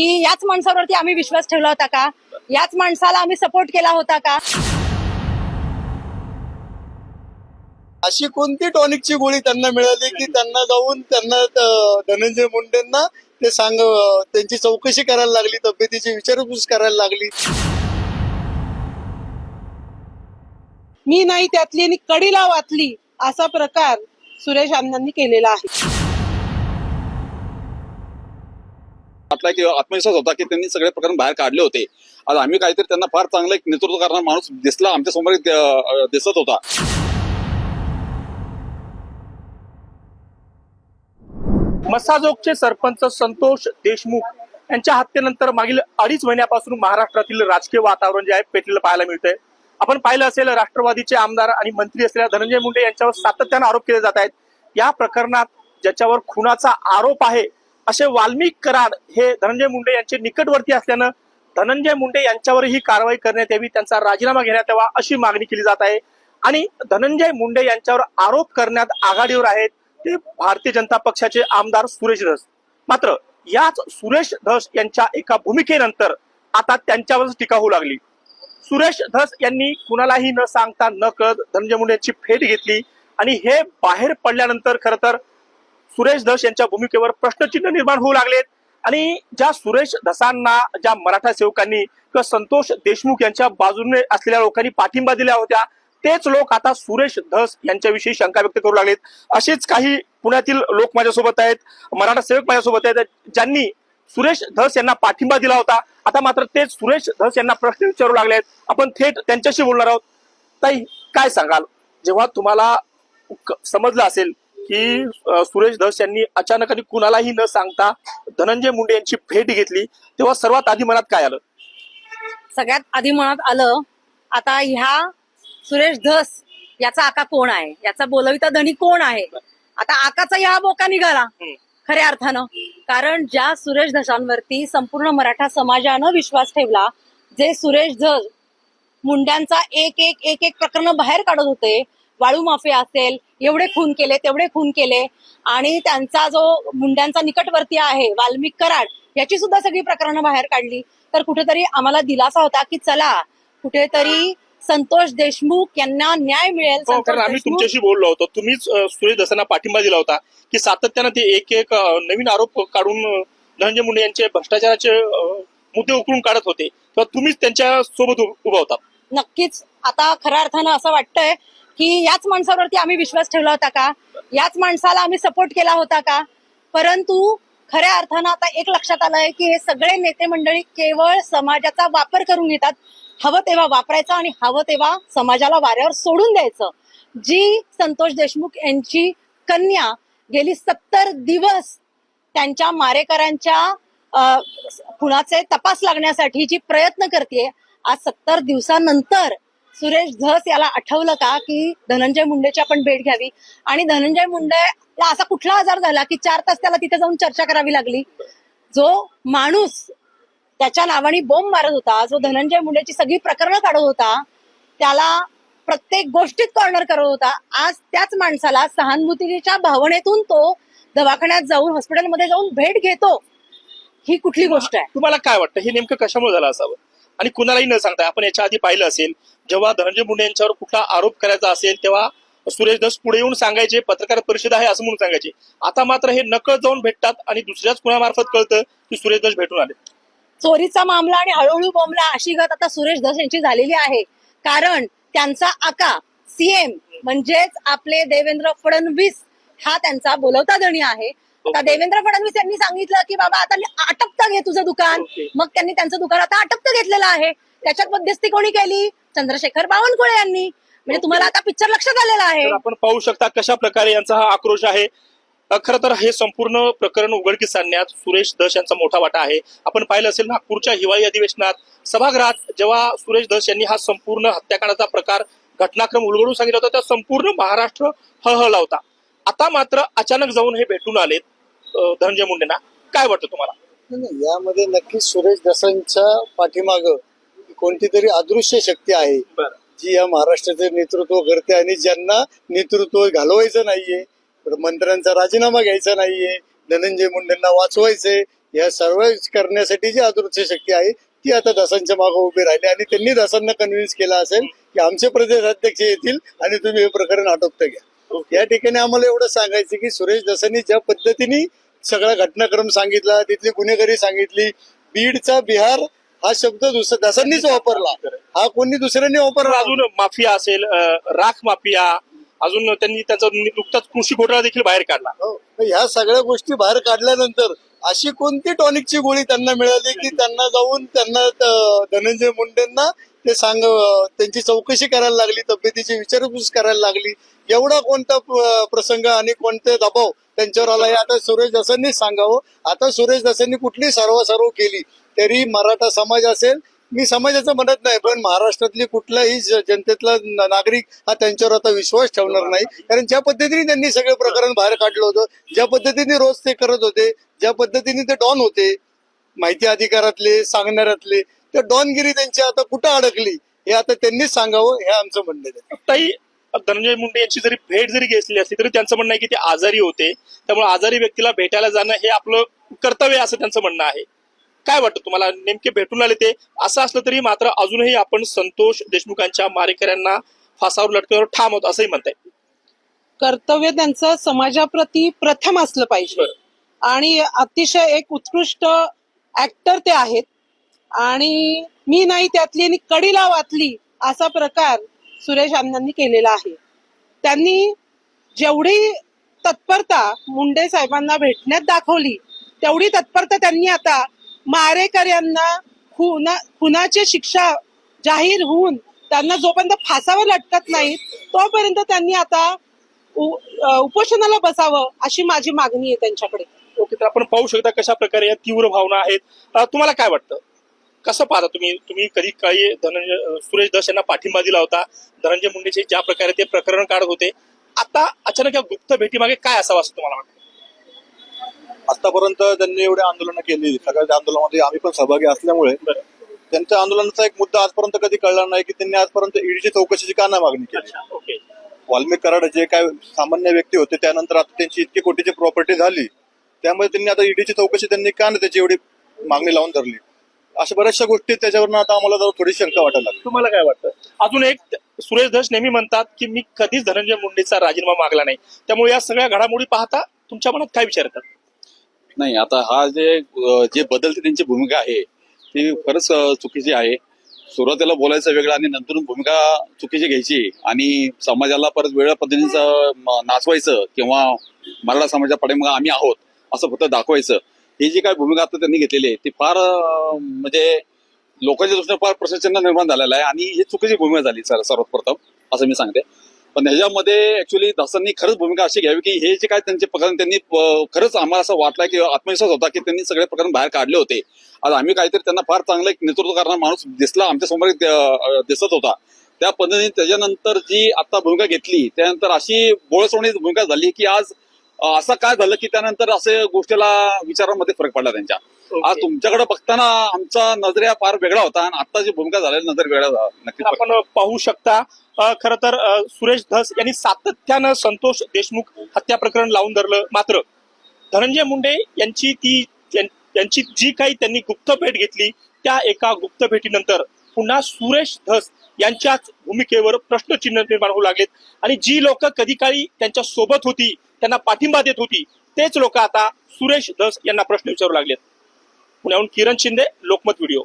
की याच माणसावरती आम्ही विश्वास ठेवला होता का? याच माणसाला आम्ही सपोर्ट केला होता का? अशी कोणती टॉनिकची गोळी त्यांना मिळाली की त्यांना जाऊन त्यांना त- धनंजय मुंडेंना ते सांग त्यांची चौकशी करायला लागली तब्येतीची विचारपूस करायला लागली? मी नाही त्यातली आणि कडीला वाचली असा प्रकार सुरेश अण्णांनी केलेला आहे. वाटला की आत्मविश्वास होता की त्यांनी सगळे प्रकरण बाहेर काढले होते. आज आम्ही काहीतरी त्यांना फार चांगलं एक नेतृत्व करणारा माणूस दिसला आमच्यासमोर दिसत होता. मसाजोगचे सरपंच संतोष देशमुख यांच्या हत्येनंतर मागील अडीच महिन्यापासून महाराष्ट्रातील राजकीय वातावरण जे आहे पेटलेलं पाहायला मिळतंय. आपण पाहिलं असेल राष्ट्रवादीचे आमदार आणि मंत्री असलेल्या धनंजय मुंडे यांच्यावर सातत्यानं आरोप केले जात आहेत. या प्रकरणात ज्याच्यावर खुनाचा आरोप आहे असे वाल्मिक कराड हे धनंजय मुंडे यांचे निकटवर्ती असल्यानं धनंजय मुंडे यांच्यावर ही कारवाई करण्यात यावी त्यांचा राजीनामा घेण्यात यावा अशी मागणी केली जात आहे. आणि धनंजय मुंडे यांच्यावर आरोप करण्यात आघाडीवर आहेत ते भारतीय जनता पक्षाचे आमदार सुरेश धस. मात्र याच सुरेश धस यांच्या एका भूमिकेनंतर आता त्यांच्यावरच टीका होऊ लागली. सुरेश धस यांनी कुणालाही न सांगता न कळत धनंजय मुंडे यांची भेट घेतली आणि हे बाहेर पडल्यानंतर खर तर सुरेश धस यांच्या भूमिकेवर प्रश्नचिन्ह निर्माण होऊ लागलेत. आणि ज्या सुरेश धसांना ज्या मराठा सेवकांनी किंवा संतोष देशमुख यांच्या बाजूने असलेल्या लोकांनी पाठिंबा दिल्या होत्या तेच लोक आता सुरेश धस यांच्याविषयी शंका व्यक्त करू लागलेत. असेच काही पुण्यातील लोक माझ्यासोबत आहेत मराठा सेवक माझ्यासोबत आहेत ज्यांनी सुरेश धस यांना पाठिंबा दिला होता. आता मात्र तेच सुरेश धस यांना प्रश्न विचारू लागले आहेत आपण थेट त्यांच्याशी बोलणार आहोत. ताई काय सांगाल? जेव्हा तुम्हाला समजलं असेल की सुरेश धस यांनी अचानक आणि कुणालाही न सांगता धनंजय मुंडे यांची भेट घेतली. तेव्हा सर्वात आधी मनात काय आलं? सगळ्यात आधी मनात आलं आता ह्या सुरेश धस याचा आका कोण आहे? याचा बोलविता धनी कोण आहे? आता आकाचा ह्या बोका निघाला. खऱ्या अर्थानं. कारण ज्या सुरेश धसांवरती संपूर्ण मराठा समाजानं विश्वास ठेवला जे सुरेश धस मुंड्यांचा एक एक एक एक प्रकरण बाहेर काढत होते वाळू माफिया असेल एवढे खून केले तेवढे खून केले. आणि त्यांचा जो मुंड्यांचा निकटवर्ती आहे वाल्मिक कराड याची सुद्धा सगळी प्रकरणं बाहेर काढली. तर कुठेतरी आम्हाला दिलासा होता की चला कुठेतरी संतोष देशमुख यांना न्याय मिळेल. हो, कारण आम्ही तुमच्याशी बोललो होतो. तुम्हीच सुरेश धसांना पाठिंबा दिला होता की सातत्यानं ते एक एक नवीन आरोप काढून धनंजय मुंडे यांचे भ्रष्टाचाराचे मुद्दे उकळून काढत होते. तेव्हा तुम्हीच त्यांच्यासोबत उभा होता. नक्कीच. आता खऱ्या अर्थानं असं वाटतंय की याच माणसावरती आम्ही विश्वास ठेवला होता का? याच माणसाला आम्ही सपोर्ट केला होता का? परंतु खऱ्या अर्थानं आता एक लक्षात आलंय की हे सगळे नेते मंडळी केवळ समाजाचा वापर करून घेतात. हवं तेव्हा वापरायचं आणि हवं तेव्हा समाजाला वाऱ्यावर सोडून द्यायचं. जी संतोष देशमुख यांची कन्या गेली सत्तर दिवस त्यांच्या मारेकरांच्या खुणाचे तपास लागण्यासाठी जी प्रयत्न करते आज सत्तर दिवसानंतर सुरेश धस याला आठवलं का की धनंजय मुंडेची आपण भेट घ्यावी? आणि धनंजय मुंडेला असा कुठला आजार झाला की चार तास त्याला तिथे जाऊन चर्चा करावी लागली? जो माणूस त्याच्या नावाने बोंब मारत होता जो धनंजय मुंडेची सगळी प्रकरणं काढत होता त्याला प्रत्येक गोष्टीत कॉर्नर करत होता. आज त्याच माणसाला सहानुभूतीच्या भावनेतून तो दवाखान्यात जाऊन हॉस्पिटलमध्ये जाऊन भेट घेतो. ही कुठली गोष्ट आहे? तुम्हाला काय वाटतं? हे नेमकं कशामुळे झालं असावं? आणि कुणालाही न सांगता आपण याच्या आधी पाहिलं असेल जेव्हा धनंजय मुंडे यांच्यावर कुठला आरोप करायचा असेल तेव्हा सुरेश धस पुढे येऊन सांगायचे पत्रकार परिषद आहे असं म्हणून सांगायचे. आता मात्र हे नकळत जाऊन भेटतात आणि दुसऱ्याच कुणामार्फत कळतं की सुरेश धस भेटून आले. चोरीचा मामला आणि हळूहळू बोंबला अशी गत आता सुरेश धस यांची झालेली आहे. कारण त्यांचा आका सीएम म्हणजेच आपले देवेंद्र फडणवीस हा त्यांचा बोलवता धणी आहे. आता देवेंद्र फडणवीस यांनी सांगितलं की बाबा आता आटपता घे तुझं दुकान. मग त्यांनी त्यांचं दुकान आता आटपतं घेतलेलं आहे. त्याच्यात मध्यस्थी कोणी केली? चंद्रशेखर बावनकुळे यांनी. म्हणजे तुम्हाला आता पिक्चर लक्षात आलेला आहे. तर आपण पाहू शकता कशा प्रकारे यांचा हा आक्रोश आहे. अ, खरं तर हे संपूर्ण प्रकरण उघडकीस आणण्यात सुरेश धस यांचा मोठा वाटा आहे. आपण पाहिलं असेल नागपूरच्या हिवाळी अधिवेशनात सभागृहात जेव्हा सुरेश धस यांनी हा संपूर्ण हत्याकांडाचा प्रकार घटनाक्रम उलगडून सांगितला होता त्या संपूर्ण महाराष्ट्र हळहळला होता. आता मात्र अचानक जाऊन हे भेटून आलेत अ, धनंजय मुंडेंना. काय वाटतं तुम्हाला? नाही, नाही, यामध्ये नक्कीच सुरेश दसांच्या पाठीमाग कोणती तरी अदृश्य शक्ती आहे जी या महाराष्ट्राचे नेतृत्व करते आणि ज्यांना नेतृत्व घालवायचं नाहीये तर मंत्र्यांचा राजीनामा घ्यायचा नाहीये धनंजय मुंडेंना वाचवायचंय या सर्व करण्यासाठी जी अदृश्य शक्ती आहे ती आता दसांच्या मागे उभी राहिली आणि त्यांनी दसांना कन्व्हिन्स केला असेल की आमचे प्रदेश अध्यक्ष येतील आणि तुम्ही हे प्रकरण आटोपतं घ्या. या ठिकाणी आम्हाला एवढं सांगायचं की सुरेश दसांनी ज्या पद्धतीने सगळा घटनाक्रम सांगितला तिथली गुन्हेगारी सांगितली बीडचा बिहार हा शब्द दुसरा दसांनीच वापरला. हा कोणी दुसऱ्यांनी वापरला. अजून माफिया असेल राख माफिया अजून त्यांनी त्याचा नुकताच कृषी घोटाळा देखील बाहेर काढला. हो. ह्या सगळ्या गोष्टी बाहेर काढल्यानंतर अशी कोणती टॉनिकची गोळी त्यांना मिळाली की त्यांना जाऊन त्यांना धनंजय मुंडेंना ते सांग त्यांची चौकशी करायला लागली तब्येतीची विचारपूस करायला लागली. एवढा कोणता प्रसंग आणि कोणते दबाव त्यांच्यावर आला हे आता सुरेश दसांनीच सांगावं. आता सुरेश दसांनी कुठली सर्वसार्व केली? तरी मराठा समाज असेल. मी समाजाचं म्हणत नाही पण महाराष्ट्रातली कुठलाही जनतेतला नागरिक हा त्यांच्यावर आता विश्वास ठेवणार नाही. कारण ज्या पद्धतीने त्यांनी सगळे प्रकरण बाहेर काढलं होतं ज्या पद्धतीने रोज ते करत होते ज्या पद्धतीने ते डॉन होते माहिती अधिकारातले सांगणाऱ्यातले ते डॉनगिरी त्यांची आता कुठं अडकली हे आता त्यांनीच सांगावं हे आमचं म्हणणं आहे. ताई धनंजय मुंडे यांची जरी भेट जरी घेतली असली तरी त्यांचं म्हणणं आहे की ते आजारी होते. त्यामुळे आजारी व्यक्तीला भेटायला जाणं हे आपलं कर्तव्य असं त्यांचं म्हणणं आहे. काय वाटतं तुम्हाला? नेमके भेटून आले ते? असं असलं तरी मात्र अजूनही आपण संतोष देशमुखांच्या मारेकऱ्यांना फासावर लटकवण्यावर ठाम होत असंही म्हणताय. कर्तव्य त्यांचं समाजाप्रती प्रथम असलं पाहिजे. आणि अतिशय एक उत्कृष्ट ऍक्टर ते आहेत. आणि मी नाही त्यातली आणि कडीला वाचली असा प्रकार सुरेश अण्णांनी केलेला आहे. त्यांनी जेवढी तत्परता मुंडे साहेबांना भेटण्यात दाखवली तेवढी तत्परता त्यांनी आता मारेकऱ्यांना खुना खुनाची शिक्षा जाहीर होऊन त्यांना जोपर्यंत फासावर लटकत नाही तोपर्यंत त्यांनी आता उपोषणाला बसावं अशी माझी मागणी आहे त्यांच्याकडे. ओके तर आपण पाहू शकता कशा प्रकारे या तीव्र भावना आहेत. तुम्हाला काय वाटतं? कसं पाहता तुम्ही? तुम्ही कधी काही धनंजय सुरेश दस यांना पाठिंबा दिला होता? धनंजय मुंडेचे ज्या प्रकारे ते प्रकरण काढत होते. आता अचानक या गुप्त भेटीमागे काय असावं असं तुम्हाला वाटतं? आतापर्यंत त्यांनी एवढे आंदोलनं केली. सगळ्या आंदोलनामध्ये आम्ही पण सहभागी असल्यामुळे. त्यांच्या आंदोलनाचा एक मुद्दा आजपर्यंत कधी कळला नाही की त्यांनी आजपर्यंत ईडीची चौकशीची का नाही मागणी केली? वाल्मिक कराड जे काय सामान्य व्यक्ती होते त्यानंतर आता त्यांची इतकी कोटीची प्रॉपर्टी झाली त्यामुळे त्यांनी आता ईडीची चौकशी त्यांनी का नाही त्याची एवढी मागणी लावून धरली? अशा बऱ्याचशा गोष्टी त्याच्यावरनं आता आम्हाला जरा थोडी शंका वाटायला लागली. तुम्हाला काय वाटतं? अजून एक सुरेश धस नेहमी म्हणतात की मी कधीच धनंजय मुंडेचा राजीनामा मागला नाही. त्यामुळे या सगळ्या घडामोडी पाहता तुमच्या मनात काय विचार येतात? नाही आता हा जे जे बदलते त्यांची भूमिका आहे ती खरंच चुकीची आहे. सुरुवातीला बोलायचं वेगळं आणि नंतर भूमिका चुकीची घ्यायची आणि समाजाला परत वेगळ्या पद्धतीचं नाचवायचं किंवा मराठा समाजाच्या पाठीमागे आम्ही आहोत असं फक्त दाखवायचं. ही जी काय भूमिका आता त्यांनी घेतलेली आहे ती फार म्हणजे लोकांच्या दृष्टीने फार प्रश्नचिन्ह निर्माण झालेला आहे आणि ही चुकीची भूमिका झाली सर सर्वात प्रथम असं मी सांगते. पण ह्याच्यामध्ये ऍक्च्युली दासांनी खरंच भूमिका अशी घ्यावी की हे जे काय त्यांचे प्रकरण त्यांनी खरंच आम्हाला असं वाटलं की आत्मविश्वास होता की त्यांनी सगळे प्रकरण बाहेर काढले होते. आज आम्ही काहीतरी त्यांना फार चांगलं एक नेतृत्व करणारा माणूस दिसला आमच्यासमोर दिसत होता. त्या पद्धतीने त्याच्यानंतर जी आता भूमिका घेतली त्यानंतर अशी बोळसवणी भूमिका झाली की आज असं काय झालं की त्यानंतर असे गोष्टीला विचारांमध्ये फरक पडला त्यांच्या. आज तुमच्याकडे बघताना आमचा नजरिया फार वेगळा होता आणि आता जी भूमिका झालेली नजर वेगळा फरक आपण पाहू शकता. खरं तर सुरेश धस यांनी सातत्यानं संतोष देशमुख हत्या प्रकरण लावून धरलं. मात्र धनंजय मुंडे यांची ती यांची जी काही त्यांनी गुप्त भेट घेतली त्या एका गुप्त भेटीनंतर पुन्हा सुरेश धस यांच्याच भूमिकेवर प्रश्नचिन्ह निर्माण होऊ लागलेत. आणि जी लोक कधी काळी त्यांच्यासोबत होती त्यांना पाठिंबा देत होती. तेच लोक आता सुरेश धस यांना प्रश्न विचारू लागलेत. पुण्याहून किरण शिंदे लोकमत व्हिडिओ.